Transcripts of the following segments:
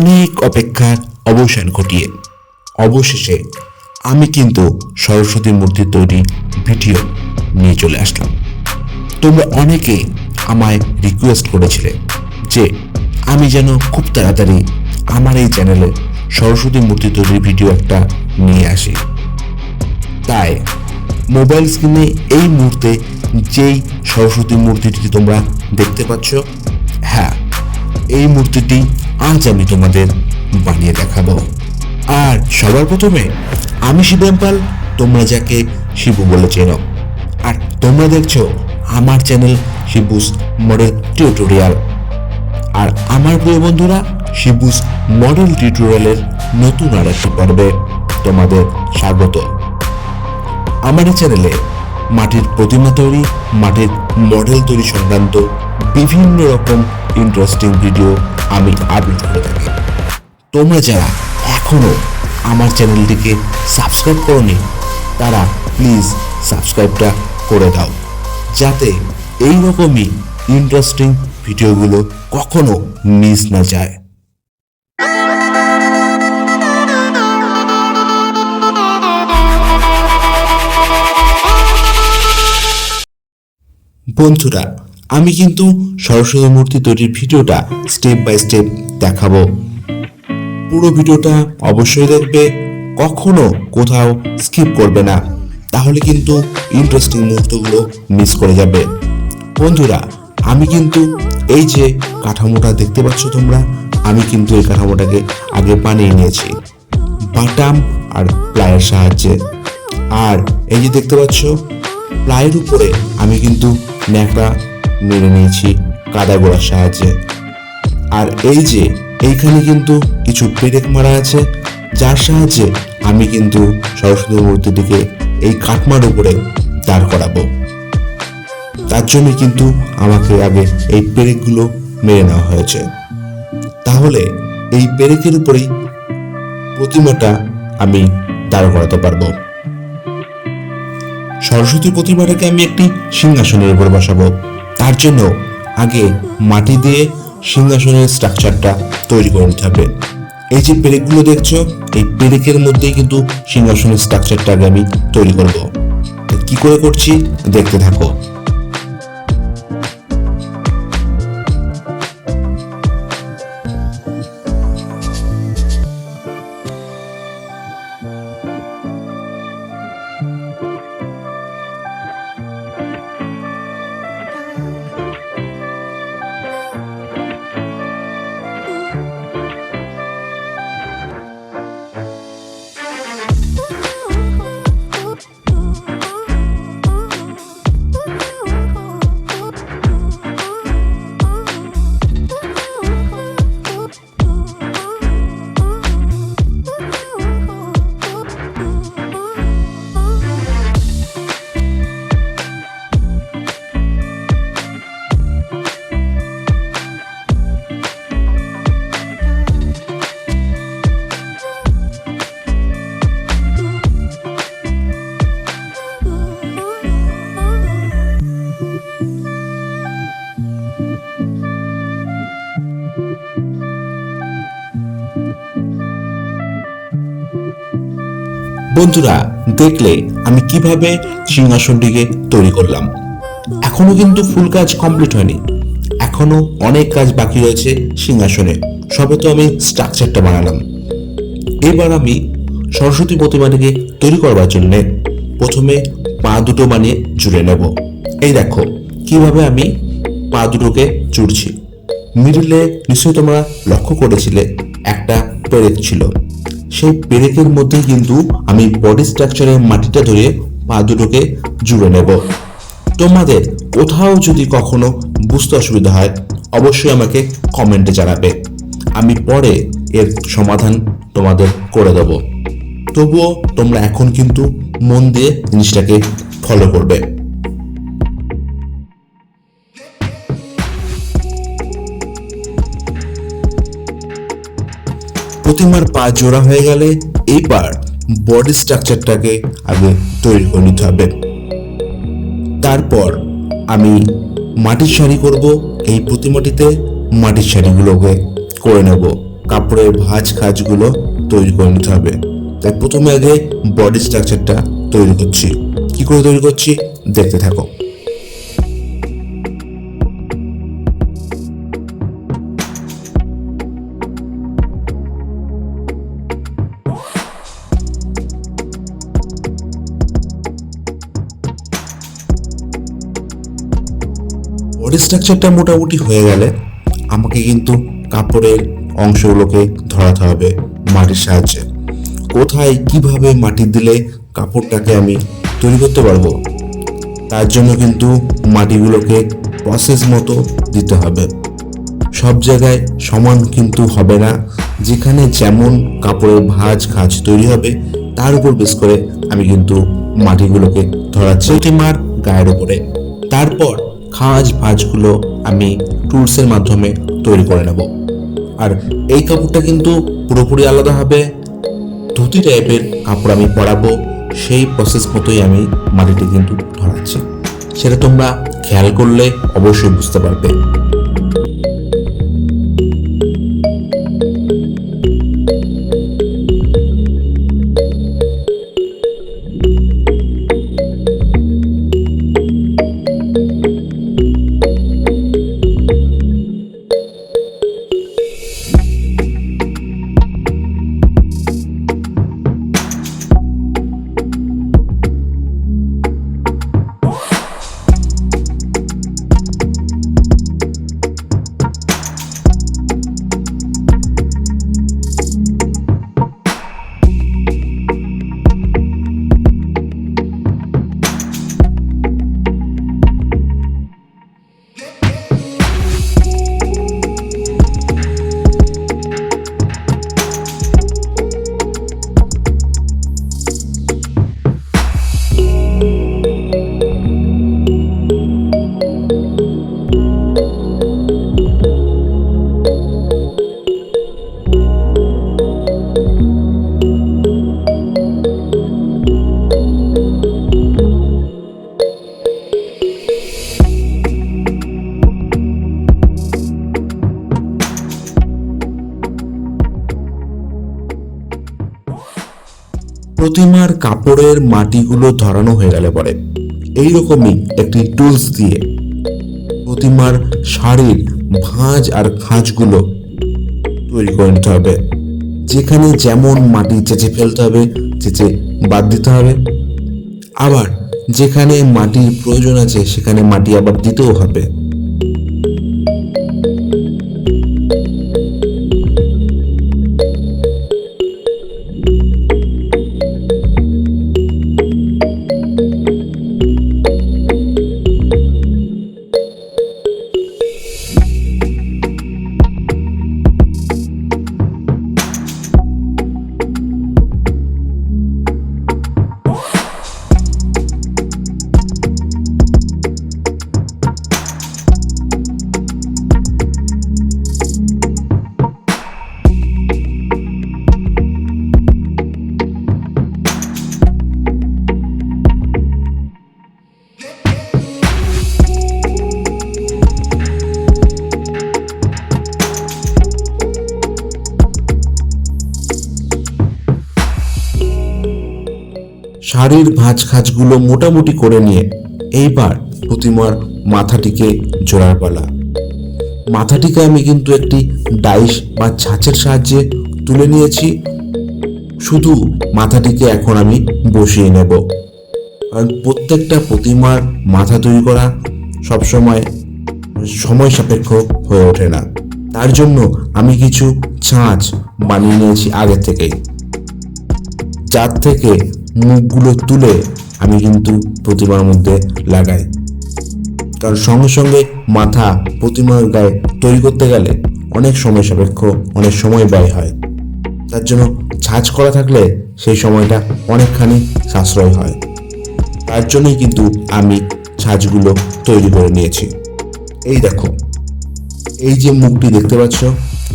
অনেক অপেক্ষার অবসান ঘটিয়ে। অবশেষে আমি কিন্তু সরস্বতী মূর্তি তৈরি ভিডিও নিয়ে চলে আসলাম। তোমরা অনেকে আমায় রিকোয়েস্ট করেছিলে যে আমি যেন খুব তাড়াতাড়ি আমার এই চ্যানেলে সরস্বতী মূর্তি তৈরির ভিডিও একটা নিয়ে আসি। তাই মোবাইল স্ক্রিনে এই মুহূর্তে যেই সরস্বতী মূর্তিটি তোমরা দেখতে পাচ্ছ হ্যাঁ এই মূর্তিটি আজ আমি তোমাদের বানিয়ে দেখাবো। আর সবার প্রথমে আমি শিবম পাল তোমরা যাকে শিবু বলে চেনো। আর তোমরা দেখছ আমার চ্যানেল শিবুস মডেল টিউটোরিয়াল। আর আমার প্রিয় বন্ধুরা, শিবুস মডেল টিউটোরিয়ালের নতুন আর একটি পর্বে তোমাদের স্বাগত। আমার চ্যানেলে মাটির প্রতিমা তৈরি, মাটির মডেল তৈরি সংক্রান্ত বিভিন্ন রকম ইন্টারেস্টিং ভিডিও আমি আপলোড করে থাকি। তোমরা যারা এখনও আমার চ্যানেলটিকে সাবস্ক্রাইব করনি, তারা প্লিজ সাবস্ক্রাইবটা করে দাও। যাতে এই রকমই ইন্টারেস্টিং ভিডিওগুলো কখনো মিস না যায়। আমি কিন্তু সরস্বতী মূর্তি তৈরির ভিডিওটা স্টেপ বাই স্টেপ দেখাবো। পুরো ভিডিওটা অবশ্যই দেখবে, কখনো কোথাও স্কিপ করবে না। তাহলে কিন্তু ইন্টারেস্টিং মুহূর্তগুলো মিস করে যাবে। বন্ধুরা, আমি কিন্তু এই যে কাঠামোটা দেখতে পাচ্ছ তোমরা, আমি কিন্তু এই কাঠামোটাকে আগে বানিয়ে নিয়েছি। বাটাম আর প্লায়ের সাহায্যে। আর এই যে দেখতে পাচ্ছ প্লায়ের উপরে আমি কিন্তু ন্যাকড়া মেরে নিয়েছি কাদা গোড়ার সাহায্যে। আর এই যে, এইখানে কিন্তু কিছু পেরেক মারা আছে, যার সাহায্যে আমি কিন্তু সরস্বতী মূর্তিটিকে এই কাঠমার উপরে দাঁড় করাবো। তার জন্য কিন্তু আমাকে আগে এই পেরেকগুলো মেরে নেওয়া হয়েছে। তাহলে এই পেরেকের উপরেই প্রতিমাটা আমি দাঁড় করাতে পারব। সরস্বতী প্রতিমাটাকে আমি একটি সিংহাসনের উপর বসাবো। তার জন্য আগে মাটি দিয়ে সিংহাসনের স্ট্রাকচারটা তৈরি করে নিতে হবে। এই যে পেরেকগুলো দেখছ, এই পেরেকের মধ্যেই কিন্তু সিংহাসনের স্ট্রাকচারটা আগে আমি তৈরি করব। কি করে করছি, দেখতে থাকো। বন্ধুরা, দেখলে আমি কীভাবে সিংহাসনটিকে তৈরি করলাম। এখনও কিন্তু ফুল কাজ কমপ্লিট হয়নি। এখনও অনেক কাজ বাকি রয়েছে সিংহাসনে। সবে তো আমি স্ট্রাকচারটা বানালাম। এবার আমি সরস্বতী প্রতিমাটিকে তৈরি করবার জন্য প্রথমে পা দুটো বানিয়ে জুড়ে নেব। এই দেখো, কীভাবে আমি পা দুটোকে জুড়ছি। মিডিলে নিশ্চয়ই তোমরা লক্ষ্য করেছিলে, একটা পেরেক ছিল। সেই পেরেকের মধ্যে কিন্তু আমি বডি স্ট্রাকচারের মাটিটা ধরে পা দুটোকে জুড়ে নেব। তোমাদের কোথাও যদি কখনো বুঝতে অসুবিধা হয়, অবশ্যই আমাকে কমেন্টে জানাবে। আমি পরে এর সমাধান তোমাদের করে দেব। তবুও তোমরা এখন কিন্তু মন দিয়ে জিনিসটাকে ফলো করবে। প্রতিমার পা জোড়া হয়ে গেলে এইবার বডি স্ট্রাকচারটাকে আগে তৈরি করে নিতে হবে। তারপর আমি মাটির শাড়ি করব, এই প্রতিমাটিতে মাটির শাড়িগুলোকে করে নেব। কাপড়ের ভাঁজ খাজগুলো তৈরি করে নিতে হবে। তাই প্রথমে আগে বডি স্ট্রাকচারটা তৈরি করছি। কি করে তৈরি করছি? দেখতে থাকো। বডি স্ট্রাকচারটা মোটামুটি হয়ে গেলে আমাকে কিন্তু কাপড়ের অংশগুলোকে ধরাতে হবে মাটির সাহায্যে। কোথায় কীভাবে মাটি দিলে কাপড়টাকে আমি তৈরি করতে পারব? তার জন্য কিন্তু মাটিগুলোকে প্রসেস মতো দিতে হবে। সব জায়গায় সমান কিন্তু হবে না। যেখানে যেমন কাপড়ের ভাঁজ খাজ তৈরি হবে, তার উপর বেশ করে আমি কিন্তু মাটিগুলোকে ধরাচ্ছি। প্রতিমার গায়ের উপরে। তারপর খাঁজ ভাঁজগুলো আমি টুলসের মাধ্যমে তৈরি করে নেব। আর এই কাপড়টা কিন্তু পুরোপুরি আলাদা হবে। ধুতি টাইপের কাপড় আমি পরাবো। সেই প্রসেস মতোই আমি মাটিটি কিন্তু ধরাচ্ছি। সেটা তোমরা খেয়াল করলে অবশ্যই বুঝতে পারবে। প্রতিমার কাপড়ের মাটিগুলো ধরানো হয়ে গেলে পরে। এইরকমই একটি টুলস দিয়ে প্রতিমার শাড়ির ভাঁজ আর খাঁজগুলো তৈরি করে নিতে হবে। যেখানে যেমন মাটি চেঁচে ফেলতে হবে, চেঁচে বাদ দিতে হবে। আবার যেখানে মাটির প্রয়োজন আছে, সেখানে মাটি আবার দিতেও হবে। শাড়ির ভাঁজ খাজগুলো মোটামুটি করে নিয়ে এইবার প্রতিমার মাথাটিকে জোড়ার পালা। মাথাটিকে আমি কিন্তু একটি ডাইস বা ছাঁচের সাহায্যে তুলে নিয়েছি। শুধু মাথাটিকে এখন আমি বসিয়ে নেব। কারণ প্রত্যেকটা প্রতিমার মাথা তৈরি করা সবসময় সময় সাপেক্ষ হয়ে ওঠে না। তার জন্য আমি কিছু ছাঁচ বানিয়ে নিয়েছি আগে থেকেই। যার থেকে মুখগুলো তুলে আমি কিন্তু প্রতিমার মধ্যে লাগাই। কারণ সঙ্গে সঙ্গে মাথা প্রতিমার গায়ে তৈরি করতে গেলে অনেক সময় সাপেক্ষ, অনেক সময় ব্যয় হয়। তার জন্য ছাঁচ করা থাকলে সেই সময়টা অনেকখানি সাশ্রয় হয়। তার জন্যই কিন্তু আমি ছাঁচগুলো তৈরি করে নিয়েছি। এই দেখো, এই যে মুখটি দেখতে পাচ্ছ,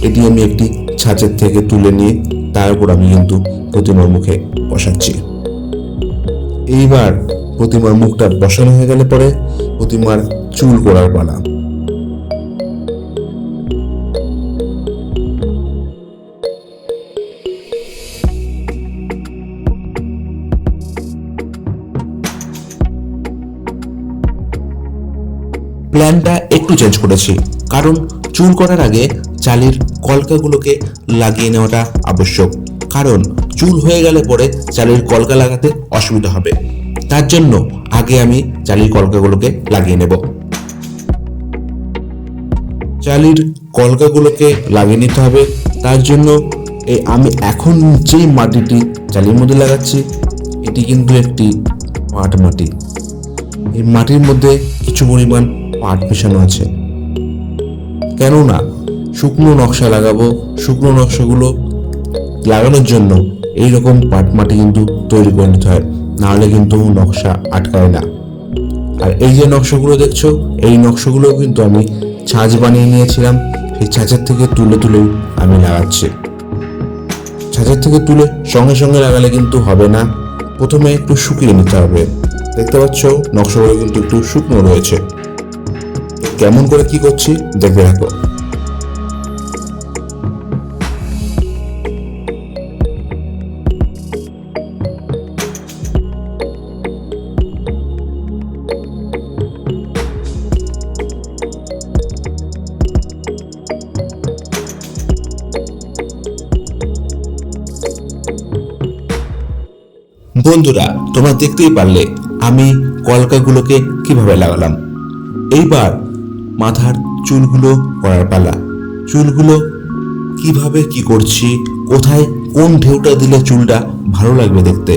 এটি আমি একটি ছাঁচের থেকে তুলে নিয়ে তার উপর আমি কিন্তু প্রতিমার মুখে বসাচ্ছি। এইবার প্রতিমার মুখটা বসানো হয়ে গেলে পরে প্রতিমার চুল করার পালা। প্ল্যানটা একটু চেঞ্জ করেছি, কারণ চুল করার আগে চালের কলকাগুলোকে লাগিয়ে নেওয়াটা আবশ্যক। কারণ চুল হয়ে গেলে পরে চালের কলকা লাগাতে অসুবিধা হবে। তার জন্য আগে আমি চালের কলকাগুলোকে লাগিয়ে নেব। চালির কলকাগুলোকে লাগিয়ে নিতে হবে। তার জন্য এই আমি এখন যেই মাটিটি চালির মধ্যে লাগাচ্ছি, এটি কিন্তু একটি পাট মাটি। এই মাটির মধ্যে কিছু পরিমাণ পাট মেশানো আছে। কেননা শুকনো নকশা লাগাবো, শুকনো নকশাগুলো লাগানোর জন্য এই রকম পাট মাটি কিন্তু তৈরি করে নিতে হয়, নাহলে কিন্তু নকশা আটকায় না। আর এই যে নকশাগুলো দেখছ, এই নকশাগুলো কিন্তু আমি ছাঁচ বানিয়ে নিয়েছিলাম, সেই ছাঁচের থেকে তুলে তুলে আমি লাগাচ্ছি। ছাঁচের থেকে তুলে সঙ্গে সঙ্গে লাগালে কিন্তু হবে না। প্রথমে একটু শুকিয়ে নিতে হবে। দেখতে পাচ্ছ, নকশাগুলো কিন্তু একটু শুকনো রয়েছে। কেমন করে কি করছি, দেখবে থাকো বন্ধুরা, তোমরা দেখতেই পারলে আমি কলকাগুলোকে কীভাবে লাগালাম। এইবার মাথার চুলগুলো করার পালা। চুলগুলো কীভাবে কি করছি, কোথায় কোন ঢেউটা দিলে চুলটা ভালো লাগবে দেখতে,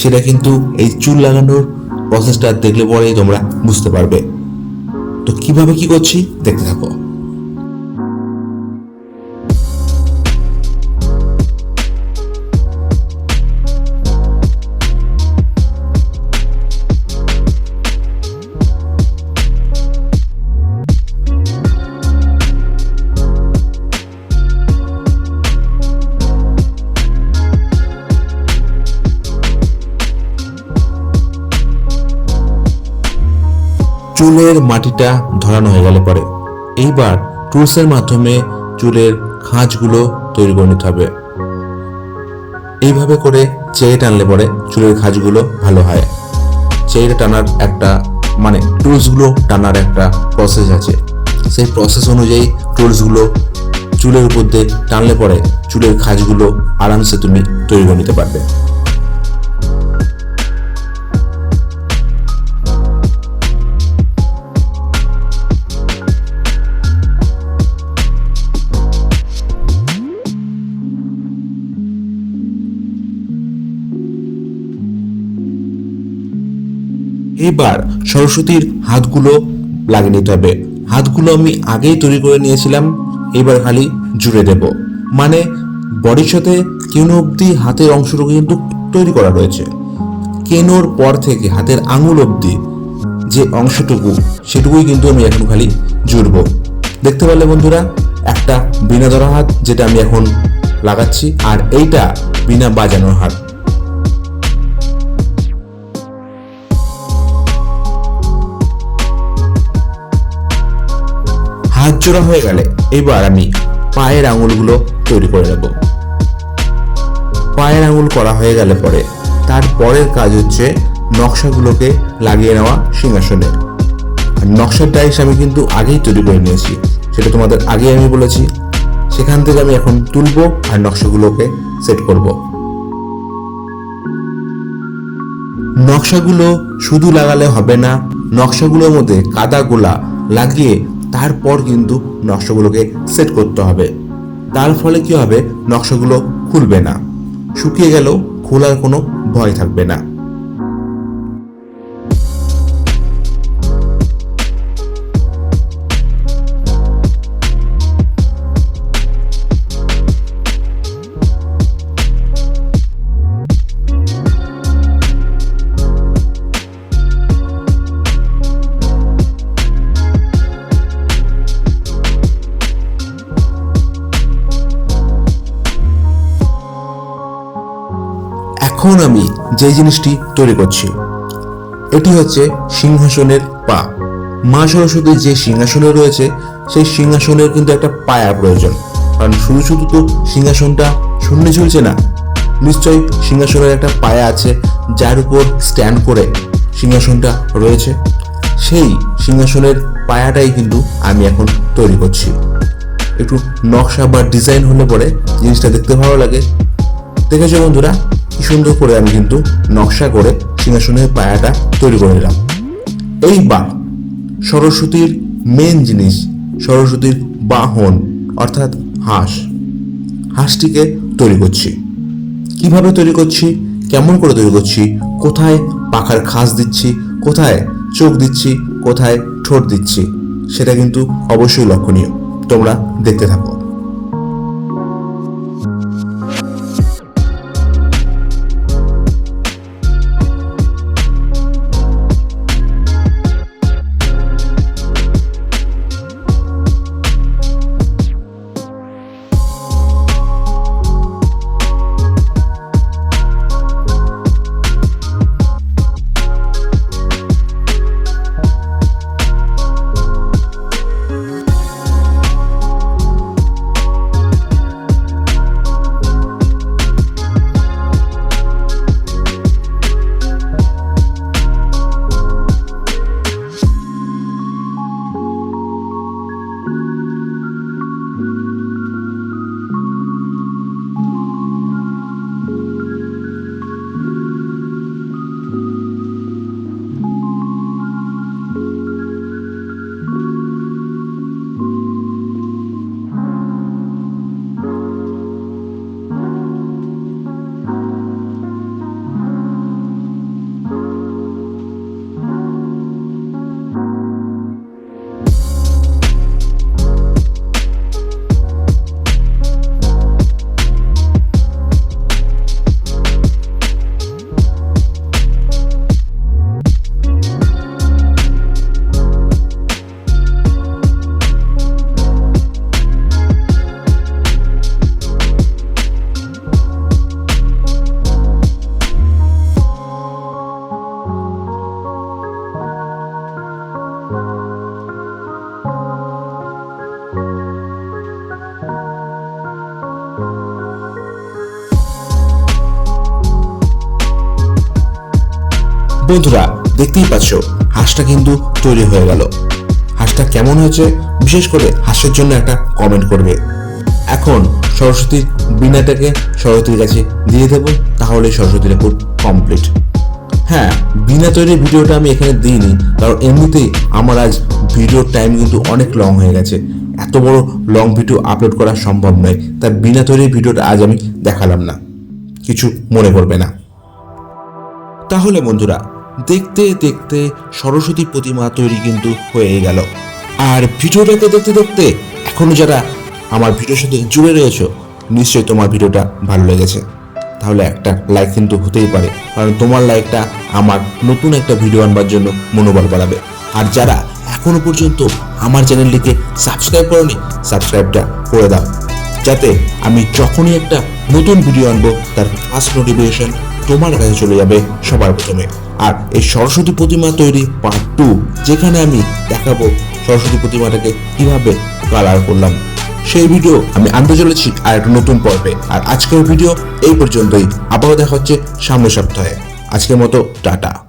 সেটা কিন্তু এই চুল লাগানোর প্রসেসটা দেখলে পরেই তোমরা বুঝতে পারবে। তো কীভাবে কি করছি, দেখতে থাকো। চুলের মাটিটা ধরানো হয়ে গেলে পরে। এইবার টুলসের মাধ্যমে চুলের খাঁজগুলো তৈরি করে নিতে হবে। এইভাবে করে চেয়ে টানলে পরে চুলের খাঁজগুলো ভালো হয়। চেয়ে টানার একটা মানে টুলসগুলো টানার একটা প্রসেস আছে। সেই প্রসেস অনুযায়ী টুলসগুলো চুলের উপর দিয়ে টানলে পরে চুলের খাঁজগুলো আরামসে তুমি তৈরি করে নিতে পারবে। এবার সরস্বতীর হাতগুলো লাগিয়ে নিতে হবে। হাতগুলো আমি আগেই তৈরি করে নিয়েছিলাম, এবার খালি জুড়ে দেব। মানে বডির সাথে কেন অবধি হাতের অংশটুকু কিন্তু তৈরি করা রয়েছে। কেনোর পর থেকে হাতের আঙুল অবধি যে অংশটুকু, সেটুকুই কিন্তু আমি এখন খালি জুড়বো। দেখতে পারলে বন্ধুরা, একটা বিনা ধরা হাত যেটা আমি এখন লাগাচ্ছি, আর এইটা বিনা বাজানোর হাত। জোড়া হয়ে গেলে এবার আমি পায়ের আঙুলগুলো তৈরি করে নেব। পায়ের আঙুল করা হয়ে গেলে পরে তার পরের কাজ হচ্ছে নকশাগুলোকে লাগিয়ে নেওয়া সিংহাসনে। নকশার ডাইস আমি কিন্তু আগেই তৈরি করে নিয়েছি, সেটা তোমাদের আগে আমি বলেছি। সেখান থেকে আমি এখন তুলবো আর নকশাগুলোকে সেট করব। নকশাগুলো শুধু লাগালে হবে না, নকশাগুলোর মধ্যে কাদা গোলা লাগিয়ে তারপর কিন্তু নকশাগুলোকে সেট করতে হবে। তার ফলে কি হবে? নকশাগুলো খুলবে না। শুকিয়ে গেলেও খোলার কোনো ভয় থাকবে না। এখন আমি যে জিনিসটি তৈরি করছি, এটি হচ্ছে সিংহাসনের পা। মা সরস্বতীর যে সিংহাসনে রয়েছে, সেই সিংহাসনের কিন্তু একটা পায়া প্রয়োজন। কারণ শুধু শুধু তো সিংহাসনটা শূন্য ঝুলছে না, নিশ্চয়ই সিংহাসনের একটা পায়া আছে যার উপর স্ট্যান্ড করে সিংহাসনটা রয়েছে। সেই সিংহাসনের পায়াটাই কিন্তু আমি এখন তৈরি করছি। একটু নকশা বা ডিজাইন হলে পরে জিনিসটা দেখতে ভালো লাগে। দেখেছ বন্ধুরা? কি সুন্দর করে আমি কিন্তু নকশা করে সিংহাসনের পায়াটা তৈরি করে নিলাম। এই এইবার সরস্বতীর মেন জিনিস, সরস্বতীর বাহন, অর্থাৎ হাঁস। হাঁসটিকে তৈরি করছি। কীভাবে তৈরি করছি? কেমন করে তৈরি করছি? কোথায় পাখার খাস দিচ্ছি? কোথায় চোখ দিচ্ছি? কোথায় ঠোঁট দিচ্ছি? সেটা কিন্তু অবশ্যই লক্ষণীয়। তোমরা দেখতে থাকো। বন্ধুরা, দেখতেই পাচ্ছ, হাঁসটা কিন্তু তৈরি হয়ে গেল। হাঁসটা কেমন হয়েছে? বিশেষ করে হাঁসের জন্য একটা কমেন্ট করবে। এখন সরস্বতীর বিনাটাকে সরস্বতীর কাছে দিয়ে দেবো, তাহলে সরস্বতী ঠাকুর কমপ্লিট হ্যাঁ বিনা তৈরির ভিডিওটা আমি এখানে দিইনি, কারণ এমনিতেই আমার আজ ভিডিওর টাইম কিন্তু অনেক লং হয়ে গেছে। এত বড় লং ভিডিও আপলোড করা সম্ভব নয়, তাই বিনা তৈরির ভিডিওটা আজ আমি দেখালাম না। কিছু মনে করবে না। তাহলে বন্ধুরা দেখতে দেখতে সরস্বতী প্রতিমা তৈরি কিন্তু হয়ে গেল। আর ভিডিওটাকে দেখতে দেখতে এখনও যারা আমার ভিডিওর সাথে জুড়ে রয়েছো, নিশ্চয়ই তোমার ভিডিওটা ভালো লেগেছে। তাহলে একটা লাইক কিন্তু হতেই পারে, কারণ তোমার লাইকটা আমার নতুন একটা ভিডিও আনবার জন্য মনোবল বাড়াবে। আর যারা এখনও পর্যন্ত আমার চ্যানেলটিকে সাবস্ক্রাইব করনি সাবস্ক্রাইবটা করে দাও। যাতে আমি যখনই একটা নতুন ভিডিও আনব, তার ফার্স্ট নোটিফিকেশন তোমার কাছে চলে যাবে সবার প্রথমে। আর এই সরস্বতী প্রতিমা তৈরি পার্ট টু যেখানে আমি দেখাবো সরস্বতী প্রতিমাটাকে কীভাবে কালার করলাম। সেই ভিডিও আমি আনতে চলেছি আর একটা নতুন পর্বে। আর আজকের ভিডিও এই পর্যন্তই। আবারও দেখা হচ্ছে সামনের সপ্তাহে। আজকের মতো, টাটা।